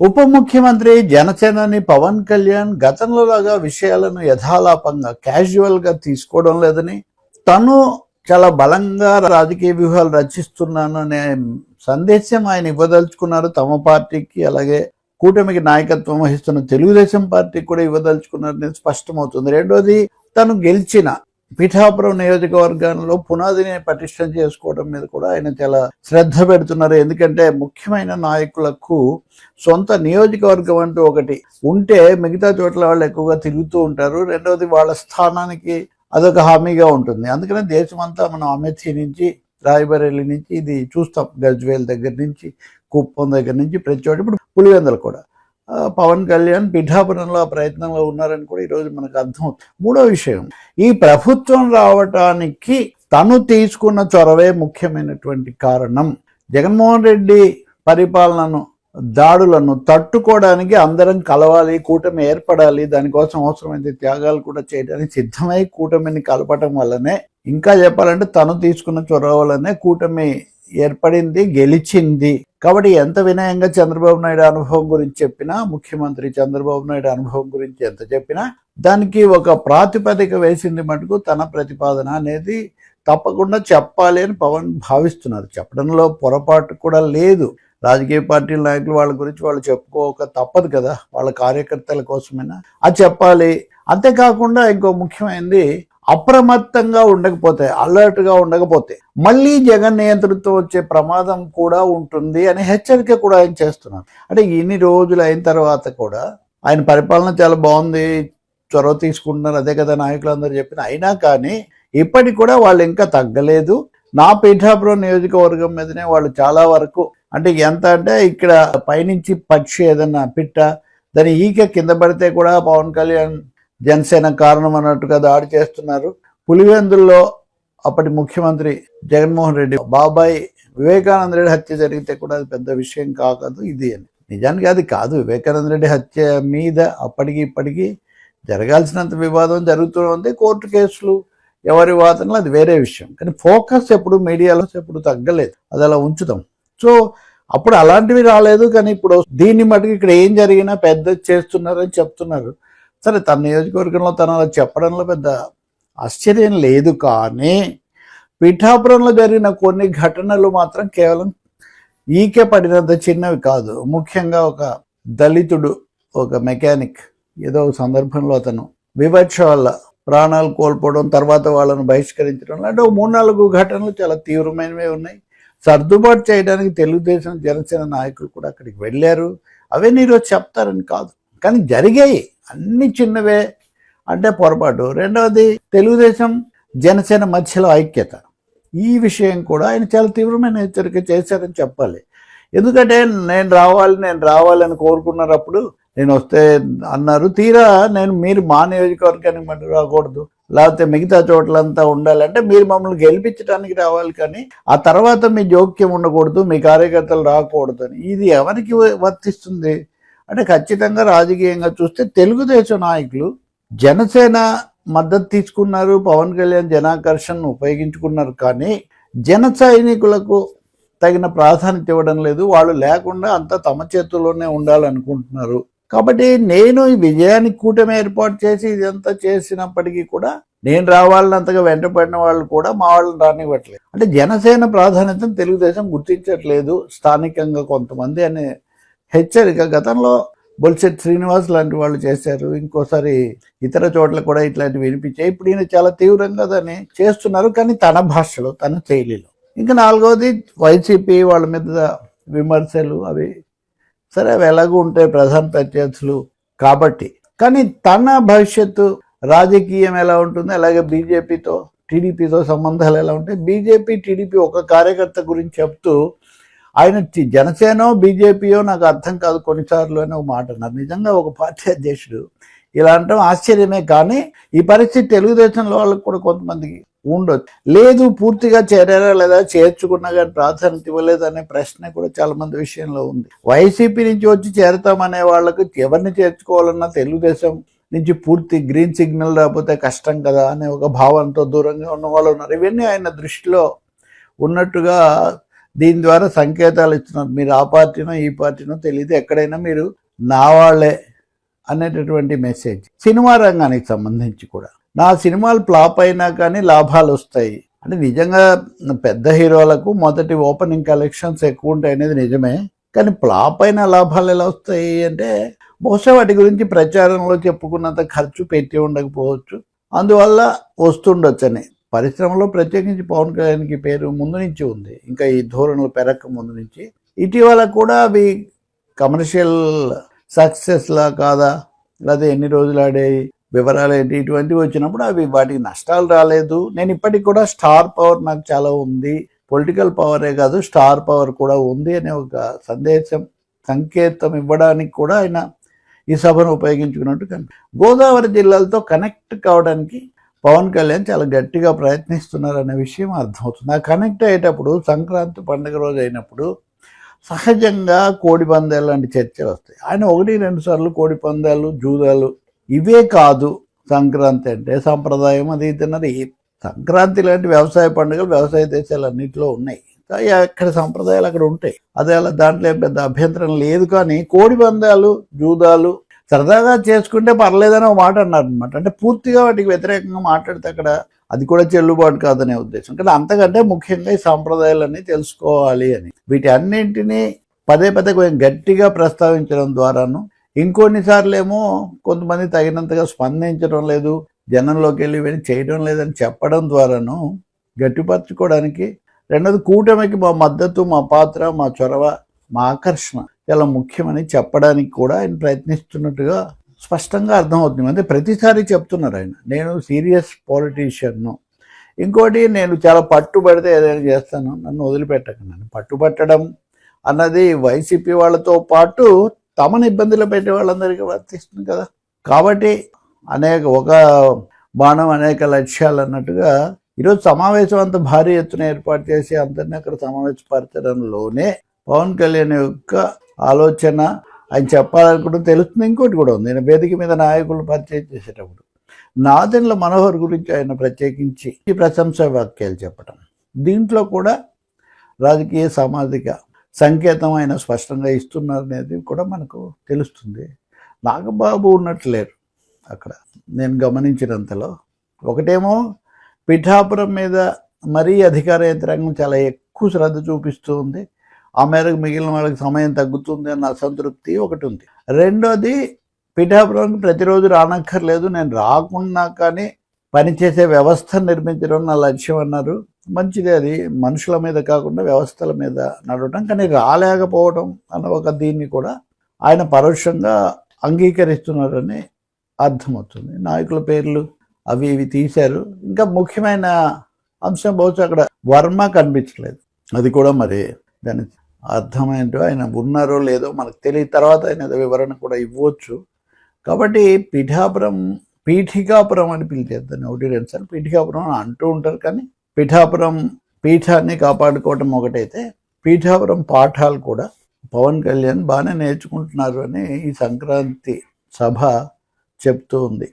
ఉప ముఖ్యమంత్రి జనసేనాని పవన్ కళ్యాణ్ గతంలో లాగా విషయాలను యథాలాపంగా క్యాజువల్గా తీసుకోవడం లేదని తను చాలా బలంగా రాజకీయ వ్యూహాలు రచిస్తున్నాను అనే సందేశం ఆయన ఇవ్వదలుచుకున్నారు. తమ పార్టీకి అలాగే కూటమికి నాయకత్వం వహిస్తున్న తెలుగుదేశం పార్టీకి కూడా ఇవ్వదలుచుకున్నారని స్పష్టమవుతుంది. రెండోది తను గెలిచిన పిఠాపురం నియోజకవర్గంలో పునాదిని పటిష్టం చేసుకోవడం మీద కూడా ఆయన చాలా శ్రద్ధ పెడుతున్నారు. ఎందుకంటే ముఖ్యమైన నాయకులకు సొంత నియోజకవర్గం అంటూ ఒకటి ఉంటే మిగతా చోట్ల వాళ్ళు ఎక్కువగా తిరుగుతూ ఉంటారు. రెండవది వాళ్ళ స్థానానికి అదొక హామీగా ఉంటుంది. అందుకనే దేశమంతా మనం అమేథీ నుంచి రాయబరేలి నుంచి ఇది చూస్తాం. గజ్వేల్ దగ్గర నుంచి కుప్పం దగ్గర నుంచి ప్రతి చోట. ఇప్పుడు పులివెందలు కూడా. పవన్ కళ్యాణ్ పిఠాపురంలో ఆ ప్రయత్నంలో ఉన్నారని కూడా ఈరోజు మనకు అర్థం మూడో విషయం. ఈ ప్రభుత్వం రావటానికి తను తీసుకున్న చొరవే ముఖ్యమైనటువంటి కారణం. జగన్మోహన్ రెడ్డి పరిపాలనను దాడులను తట్టుకోవడానికి అందరం కలవాలి కూటమి ఏర్పడాలి దానికోసం అవసరమైతే త్యాగాలు కూడా చేయడానికి సిద్ధమై కూటమిని కలపటం వల్లనే ఇంకా చెప్పాలంటే తను తీసుకున్న చొరవ వల్లనే కూటమి ఏర్పడింది గెలిచింది. కాబట్టి ఎంత వినయంగా చంద్రబాబు నాయుడు అనుభవం గురించి చెప్పినా ముఖ్యమంత్రి చంద్రబాబు నాయుడు అనుభవం గురించి ఎంత చెప్పినా దానికి ఒక ప్రాతిపదిక వేసింది మటుకు తన ప్రతిపాదన అనేది తప్పకుండా చెప్పాలి అని పవన్ భావిస్తున్నారు. చెప్పడంలో పొరపాటు కూడా లేదు. రాజకీయ పార్టీల నాయకులు వాళ్ళ గురించి వాళ్ళు చెప్పుకోక తప్పదు కదా. వాళ్ళ కార్యకర్తల కోసమైనా అది చెప్పాలి. అంతేకాకుండా ఇంకో ముఖ్యమైనది అప్రమత్తంగా ఉండకపోతే అలర్ట్గా ఉండకపోతే మళ్ళీ జగన్ నియంత్రణతో వచ్చే ప్రమాదం కూడా ఉంటుంది అని హెచ్చరిక కూడా ఆయన చేస్తున్నారు. అంటే ఇన్ని రోజులు అయిన తర్వాత కూడా ఆయన పరిపాలన చాలా బాగుంది చొరవ తీసుకుంటున్నారు. అదే కదా నాయకులందరూ చెప్పిన అయినా కానీ ఇప్పటికి కూడా వాళ్ళు ఇంకా తగ్గలేదు. నా పీఠాపురం నియోజకవర్గం మీదనే వాళ్ళు చాలా వరకు అంటే ఎంత అంటే ఇక్కడ పైనుంచి పక్షి ఏదన్నా పిట్ట దాని ఈక కింద పడితే కూడా పవన్ కళ్యాణ్ జనసేన కారణం అన్నట్టుగా దాడి చేస్తున్నారు. పులివెందుల్లో అప్పటి ముఖ్యమంత్రి జగన్మోహన్ రెడ్డి బాబాయ్ వివేకానంద రెడ్డి హత్య జరిగితే కూడా అది పెద్ద విషయం కాకదు ఇది అని. నిజానికి అది కాదు. వివేకానంద రెడ్డి హత్య మీద అప్పటికి ఇప్పటికీ జరగాల్సినంత వివాదం జరుగుతూ ఉంది. కోర్టు కేసులు ఎవరి వాదనలు అది వేరే విషయం. కానీ ఫోకస్ ఎప్పుడు మీడియాలో ఎప్పుడు తగ్గలేదు. అది అలా ఉంచుతాం. సో అప్పుడు అలాంటివి రాలేదు. కానీ ఇప్పుడు దీన్ని మటుకు ఇక్కడ ఏం జరిగినా పెద్ద చేస్తున్నారని చెప్తున్నారు. సరే తన నియోజకవర్గంలో తన అలా చెప్పడంలో పెద్ద ఆశ్చర్యం లేదు కానీ పిఠాపురంలో జరిగిన కొన్ని ఘటనలు మాత్రం కేవలం ఈకే పడినంత చిన్నవి కాదు. ముఖ్యంగా ఒక దళితుడు ఒక మెకానిక్ ఏదో ఒక సందర్భంలో అతను వివక్ష వల్ల ప్రాణాలు కోల్పోవడం తర్వాత వాళ్ళను బహిష్కరించడం లాంటి ఒక మూడు నాలుగు ఘటనలు చాలా తీవ్రమైనవి ఉన్నాయి. సర్దుబాటు చేయడానికి తెలుగుదేశం జనసేన నాయకులు కూడా అక్కడికి వెళ్ళారు. అవన్నీ ఈరోజు చెప్తారని కాదు. కానీ జరిగాయి. అన్ని చిన్నవే అంటే పొరపాటు. రెండవది తెలుగుదేశం జనసేన మధ్యలో ఐక్యత. ఈ విషయం కూడా ఆయన చాలా తీవ్రమైన హెచ్చరిక చేశారని చెప్పాలి. ఎందుకంటే నేను రావాలి నేను రావాలని కోరుకున్నప్పుడు నేను వస్తే అన్నారు. తీరా నేను మీరు మా నియోజకవర్గానికి మళ్ళీ రాకూడదు. లేకపోతే మిగతా చోట్లంతా ఉండాలంటే మీరు మమ్మల్ని గెలిపించడానికి రావాలి కానీ ఆ తర్వాత మీ జోక్యం ఉండకూడదు మీ కార్యకర్తలు రాకూడదు అని. ఇది ఎవరికి వర్తిస్తుంది? అంటే ఖచ్చితంగా రాజకీయంగా చూస్తే తెలుగుదేశం నాయకులు జనసేన మద్దతు తీసుకున్నారు పవన్ కళ్యాణ్ జనాకర్షణను ఉపయోగించుకున్నారు. కానీ జన సైనికులకు తగిన ప్రాధాన్యత ఇవ్వడం లేదు. వాళ్ళు లేకుండా అంతా తమ చేతుల్లోనే ఉండాలనుకుంటున్నారు. కాబట్టి నేను ఈ విజయానికి కూటమి ఏర్పాటు చేసి ఇదంతా చేసినప్పటికీ కూడా నేను రావాలన్నంతగా వెంటపడిన వాళ్ళు కూడా మా వాళ్ళని రానివ్వట్లేదు. అంటే జనసేన ప్రాధాన్యతను తెలుగుదేశం గుర్తించట్లేదు స్థానికంగా కొంతమంది అనే హెచ్చరిక. గతంలో బొల్సెట్ శ్రీనివాస్ లాంటి వాళ్ళు చేశారు. ఇంకోసారి ఇతర చోట్ల కూడా ఇట్లాంటివి వినిపించాయి. ఇప్పుడు ఈయన చాలా తీవ్రంగా దాన్ని చేస్తున్నారు. కానీ తన భాషలో తన శైలిలో. ఇంకా నాలుగవది వైసీపీ వాళ్ళ మీద విమర్శలు అవి. సరే అవి ఎలాగూ ఉంటాయి ప్రధాన ప్రత్యర్థులు కాబట్టి. కానీ తన భవిష్యత్తు రాజకీయం ఎలా ఉంటుంది? అలాగే బీజేపీతో టీడీపీతో సంబంధాలు ఎలా ఉంటాయి? బీజేపీ టీడీపీ ఒక కార్యకర్త గురించి చెప్తూ ఆయన జనసేనో బీజేపీయో నాకు అర్థం కాదు కొన్నిసార్లు అని ఒక మాట అన్నారు. నిజంగా ఒక పార్టీ అధ్యక్షుడు ఇలా అంటాం ఆశ్చర్యమే కానీ ఈ పరిస్థితి తెలుగుదేశంలో వాళ్ళకి కూడా కొంతమందికి ఉండొచ్చు. లేదు పూర్తిగా చేరారా లేదా చేర్చుకున్నా కానీ ప్రాధాన్యత ఇవ్వలేదు అనే ప్రశ్న కూడా చాలా మంది విషయంలో ఉంది. వైసీపీ నుంచి వచ్చి చేరతామనే వాళ్ళకు ఎవరిని చేర్చుకోవాలన్నా తెలుగుదేశం నుంచి పూర్తి గ్రీన్ సిగ్నల్ రాకపోతే కష్టం కదా అనే ఒక భావంతో దూరంగా ఉన్న వాళ్ళు ఉన్నారు. ఇవన్నీ ఆయన దృష్టిలో ఉన్నట్టుగా దీని ద్వారా సంకేతాలు ఇస్తున్నారు. మీరు ఆ పార్టీనో ఈ పార్టీనో తెలియదు ఎక్కడైనా మీరు నా వాళ్ళే అనేటటువంటి మెసేజ్ సినిమా రంగానికి సంబంధించి కూడా. నా సినిమాలు ఫ్లాప్ అయినా కానీ లాభాలు వస్తాయి. అంటే నిజంగా పెద్ద హీరోలకు మొదటి ఓపెనింగ్ కలెక్షన్స్ ఎక్కువ ఉంటాయి అనేది నిజమే. కానీ ఫ్లాప్ అయిన లాభాలు ఎలా వస్తాయి అంటే బహుశా వాటి గురించి ప్రచారంలో చెప్పుకున్నంత ఖర్చు పెట్టి ఉండకపోవచ్చు. అందువల్ల వస్తుండొచ్చని. పరిశ్రమలో ప్రత్యేకించి పవన్ కళ్యాణ్కి పేరు ముందు నుంచి ఉంది. ఇంకా ఈ ధోరణులు పెరగక ముందు నుంచి. ఇటీవల కూడా అవి కమర్షియల్ సక్సెస్లా కాదా? లేదా ఎన్ని రోజులు ఆడాయి వివరాలు ఏంటి? ఇటువంటివి వచ్చినప్పుడు అవి వాటికి నష్టాలు రాలేదు. నేను ఇప్పటికి కూడా స్టార్ పవర్ నాకు చాలా ఉంది. పొలిటికల్ పవరే కాదు స్టార్ పవర్ కూడా ఉంది అనే ఒక సందేశం సంకేతం ఇవ్వడానికి కూడా ఆయన ఈ సభను ఉపయోగించుకున్నట్టు కనిపి గోదావరి జిల్లాలతో కనెక్ట్ కావడానికి పవన్ కళ్యాణ్ చాలా గట్టిగా ప్రయత్నిస్తున్నారు అనే విషయం అర్థమవుతుంది. ఆ కనెక్ట్ అయ్యేటప్పుడు సంక్రాంతి పండుగ రోజు అయినప్పుడు సహజంగా కోడి పందాలు లాంటి చర్చలు వస్తాయి. ఆయన ఒకటి రెండు సార్లు కోడి పందాలు జూదాలు ఇవే కాదు సంక్రాంతి అంటే. సంప్రదాయం అది తిన్నది సంక్రాంతి లాంటి వ్యవసాయ పండుగలు వ్యవసాయ దేశాలన్నింటిలో ఉన్నాయి. అక్కడ సంప్రదాయాలు అక్కడ ఉంటాయి. అదే అలా దాంట్లో పెద్ద అభ్యంతరం లేదు. కానీ కోడి పందాలు జూదాలు సరదాగా చేసుకుంటే పర్లేదని ఒక మాట అన్నారు అనమాట అంటే పూర్తిగా వాటికి వ్యతిరేకంగా మాట్లాడితే అక్కడ అది కూడా చెల్లుబాటు కాదనే ఉద్దేశం. కానీ అంతకంటే ముఖ్యంగా ఈ సాంప్రదాయాలన్నీ తెలుసుకోవాలి అని. వీటి అన్నింటినీ పదే పదే కొంచెం గట్టిగా ప్రస్తావించడం ద్వారాను ఇంకొన్నిసార్లు ఏమో కొంతమంది తగినంతగా స్పందించడం లేదు జనంలోకి వెళ్ళి వెళ్ళి చేయడం లేదని చెప్పడం ద్వారాను గట్టిపరచుకోవడానికి రెండోది కూటమికి మా మద్దతు మా పాత్ర మా చొరవ మా ఆకర్షణ చాలా ముఖ్యమని చెప్పడానికి కూడా ఆయన ప్రయత్నిస్తున్నట్టుగా స్పష్టంగా అర్థమవుతుంది. అంటే ప్రతిసారి చెప్తున్నారు ఆయన. నేను సీరియస్ పాలిటీషియన్ను. ఇంకోటి నేను చాలా పట్టుబడితే ఏదైనా చేస్తాను. నన్ను వదిలిపెట్టకండి పట్టుబట్టడం అన్నది వైసీపీ వాళ్ళతో పాటు తమను ఇబ్బందులు పెట్టే వాళ్ళందరికీ వర్తిస్తుంది కదా. కాబట్టి అనేక ఒక బాణం అనేక లక్ష్యాలు అన్నట్టుగా ఈరోజు సమావేశం అంత భారీ ఎత్తున ఏర్పాటు చేసి అందరినీ అక్కడ సమావేశపరచడంలోనే పవన్ కళ్యాణ్ యొక్క ఆలోచన ఆయన చెప్పాలనుకుంటే తెలుస్తుంది. ఇంకోటి కూడా ఉంది. ఆయన వేదిక మీద నాయకులు పరిచయం చేసేటప్పుడు నాదెండ్ల మనోహర్ గురించి ఆయన ప్రత్యేకించి ఈ ప్రశంస వాక్యాలు చెప్పడం. దీంట్లో కూడా రాజకీయ సామాజిక సంకేతం ఆయన స్పష్టంగా ఇస్తున్నారు అనేది కూడా మనకు తెలుస్తుంది. నాగబాబు ఉన్నట్లు లేరు అక్కడ. నేను గమనించినంతలో ఒకటేమో పిఠాపురం మీద మరీ అధికార యంత్రాంగం చాలా ఎక్కువ శ్రద్ధ చూపిస్తూ ఉంది. ఆ మేరకు మిగిలిన వాళ్ళకి సమయం తగ్గుతుంది అన్న అసంతృప్తి ఒకటి ఉంది. రెండోది పిఠాపురానికి ప్రతిరోజు రానక్కర్లేదు నేను రాకున్నా కానీ పనిచేసే వ్యవస్థ నిర్మించడం నా లక్ష్యం అన్నారు. మంచిది అది మనుషుల మీద కాకుండా వ్యవస్థల మీద నడవటం కానీ రాలేకపోవడం అన్న ఒక దీన్ని కూడా ఆయన పరోక్షంగా అంగీకరిస్తున్నారని అర్థమవుతుంది. నాయకుల పేర్లు అవి ఇవి తీశారు. ఇంకా ముఖ్యమైన అంశం బహుశా అక్కడ వర్మ కనిపించలేదు. అది కూడా మరి దాని అర్థమేంటో ఆయన ఉన్నారో లేదో మనకు తెలియని తర్వాత ఆయన వివరణ కూడా ఇవ్వచ్చు. కాబట్టి పిఠాపురం పీఠికాపురం అని పిలిచేద్దాన్ని ఒకటి రెండు సార్లు పీఠికాపురం అని అంటూ ఉంటారు కానీ పిఠాపురం పీఠాన్ని కాపాడుకోవటం ఒకటైతే పీఠాపురం పాఠాలు కూడా పవన్ కళ్యాణ్ బాగానే నేర్చుకుంటున్నారు అని ఈ సంక్రాంతి సభ చెప్తూ ఉంది.